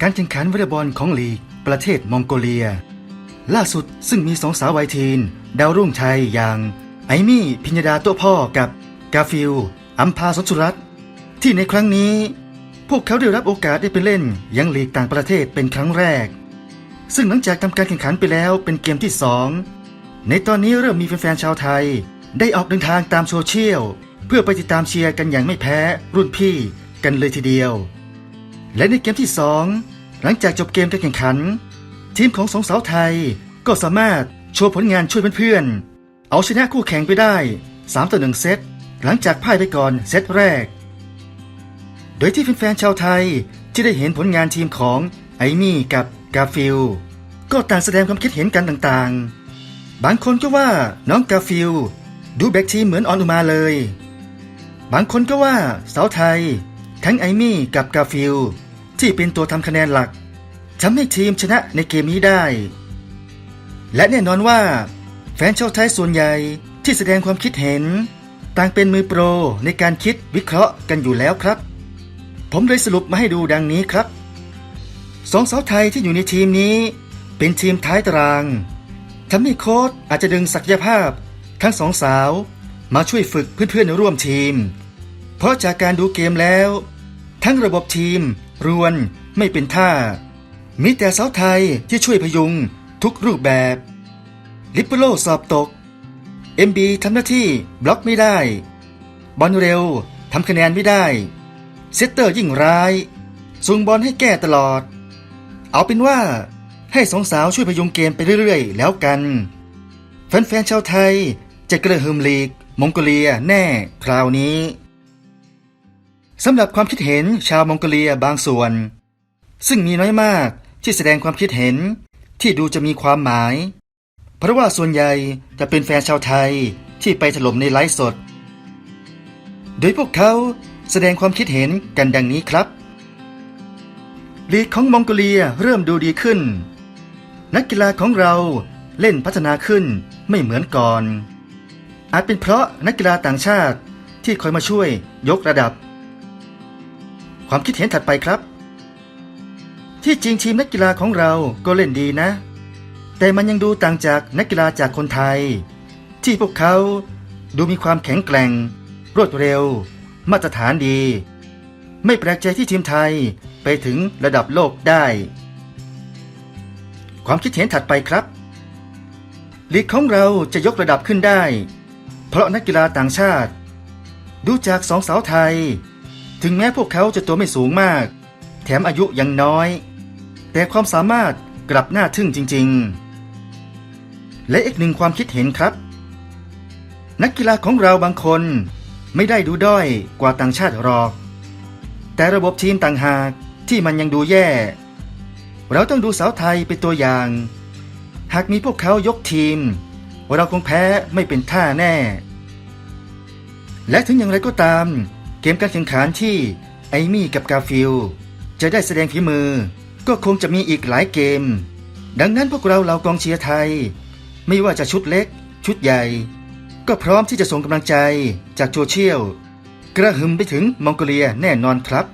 การแข่งขันวอลเลย์บอลของลีก ประเทศมองโกเลีย ล่าสุดซึ่งมีสองสาววัยทีน ดาวรุ่งชัยอย่างไอมี่พิญญาดาตัวพ่อกับกาฟิลอัมพาสสุรัตที่ในครั้งนี้ พวกเขาได้รับโอกาสได้ไปเล่นยังลีกต่างประเทศเป็นครั้งแรก ซึ่งหลังจากทำการแข่งขันไปแล้วเป็นเกมที่สองในตอนนี้เริ่มมีแฟนๆชาวไทย ได้ออกเดินทางตามโซเชียล เพื่อไปติดตามเชียร์กันอย่างไม่แพ้รุ่นพี่กันเลยทีเดียว และในเกมที่สองหลังจากจบเกมการแข่งขัน ทีมของสองสาวไทยก็สามารถโชว์ผลงานช่วยเพื่อนๆ เอาชนะคู่แข่งไปได้ 3 ต่อ 1 เซต หลังจากพ่ายไปก่อนเซตแรก โดยที่แฟนๆชาวไทยที่ได้เห็นผลงานทีมของไอมี่กับกาฟิล ก็ต่างแสดงความคิดเห็นกันต่างๆ บางคนก็ว่าน้องกาฟิล ดูแบกทีเหมือนออนอุมาเลย บางคนก็ว่าสาวไทย ทั้งไอมี่กับกาฟิลที่เป็นตัวทำคะแนนหลักทำให้ทีมชนะในเกมนี้ได้ และแน่นอนว่า แฟนชาวไทยส่วนใหญ่ที่แสดงความคิดเห็น ต่างเป็นมือโปรในการคิดวิเคราะห์กันอยู่แล้วครับ ผมเลยสรุปมาให้ดูดังนี้ครับสองสาวไทยที่อยู่ในทีมนี้ เป็นทีมท้ายตารางทำให้โค้ชอาจจะดึงศักยภาพ ทั้งสองสาวมาช่วยฝึกเพื่อนๆร่วมทีม เพราะจากการดูเกมแล้ว ทั้งระบบทีม รวนไม่เป็นท่า มีแต่สาวไทยที่ช่วยพยุงทุกรูปแบบ ลิปโปโลสอบตก MB ทำหน้าที่บล็อกไม่ได้ บอลเร็วทำคะแนนไม่ได้ เซตเตอร์ยิ่งร้ายส่งบอลให้แก้ตลอด เอาเป็นว่าให้สองสาวช่วยพยุงเกมไปเรื่อยๆ แล้วกัน แฟนๆชาวไทยจะกระหึ่มลีกมองโกเลียแน่คราวนี้ สำหรับความคิดเห็นชาวมองโกเลียบางส่วน ซึ่งมีน้อยมากที่แสดงความคิดเห็นที่ดูจะมีความหมาย เพราะว่าส่วนใหญ่จะเป็นแฟนชาวไทยที่ไปถล่มในไลฟ์สด โดยพวกเขาแสดงความคิดเห็นกันดังนี้ครับลีกของมองโกเลียเริ่มดูดีขึ้น นักกีฬาของเราเล่นพัฒนาขึ้นไม่เหมือนก่อน อาจเป็นเพราะนักกีฬาต่างชาติที่คอยมาช่วยยกระดับ ความคิดเห็นถัดไปครับ ที่จริงทีมนักกีฬาของเราก็เล่นดีนะ แต่มันยังดูต่างจากนักกีฬาจากคนไทย ที่พวกเขาดูมีความแข็งแกร่ง รวดเร็ว มาตรฐานดี ไม่แปลกใจที่ทีมไทยไปถึงระดับโลกได้ ความคิดเห็นถัดไปครับลีกของเราจะยกระดับขึ้นได้ เพราะนักกีฬาต่างชาติ ดูจากสองสาวไทย ถึงแม้พวกเขาจะตัวไม่สูงมาก แถมอายุยังน้อย แต่ความสามารถกลับน่าทึ่งจริง ๆ และอีกหนึ่งความคิดเห็นครับ นักกีฬาของเราบางคนไม่ได้ดูด้อยกว่าต่างชาติหรอก แต่ระบบทีมต่างหากที่มันยังดูแย่ เราต้องดูสาวไทยเป็นตัวอย่าง หากมีพวกเขายกทีม เราคงแพ้ไม่เป็นท่าแน่ และถึงอย่างไรก็ตาม เกมการแข่งขันที่ไอมี่กับกาฟิลจะได้แสดงฝีมือ ก็คงจะมีอีกหลายเกม ดังนั้นพวกเราเหล่ากองเชียร์ไทย ไม่ว่าจะชุดเล็ก ชุดใหญ่ ก็พร้อมที่จะส่งกำลังใจจากโซเชียลกระหึ่มไปถึงมองโกเลียแน่นอนครับ